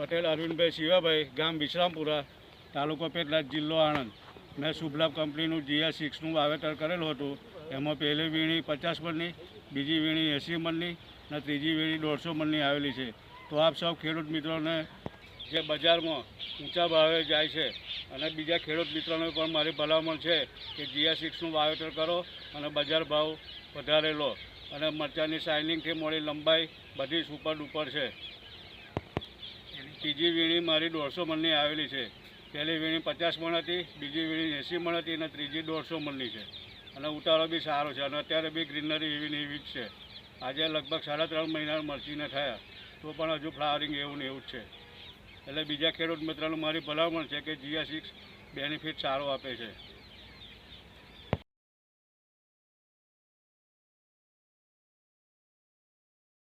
પટેલ, અરવિંદભાઈ શિવાભાઈ, ગામ વિશ્રામપુરા, તાલુકો પેટલાદ જિલ્લો આણંદ. મેં શુભલાભ કંપનીનું જીઆર સિક્સનું વાવેતર કરેલું હતું. એમાં પહેલી વીણી પચાસ મણની બીજી વીણી એંસી મણની અને ત્રીજી વીણી દોઢસો મણની આવેલી છે. તો આપ સૌ ખેડૂત મિત્રોને જે બજારમાં ઊંચા ભાવે જાય છે અને બીજા ખેડૂત મિત્રોને પણ મારી ભલામણ છે કે જીઆર સિક્સનું વાવેતર કરો અને બજાર ભાવ વધારે લો. અને મરચાંની શાઇનિંગથી મોડી લંબાઈ બધી સુપર ડુપર છે. ત્રીજી વીણી મારી દોઢસો મણની આવેલી છે. પહેલી વીણી પચાસ મણ હતી, બીજી વીણી એંસી મણ હતી અને ત્રીજી દોઢસો મણની છે. અને ઉતારો બી સારો છે અને અત્યારે બી ગ્રીનરી એવી ને એવી જ છે. આજે લગભગ સાડા ત્રણ મહિના મરચીને થયા. તો પણ હજુ ફ્લાવરિંગ એવું ને એવું જ છે. એટલે બીજા ખેડૂત મિત્રોને મારી ભલામણ છે કે જીઆ સિક્સ બેનિફિટ સારો આપે છે.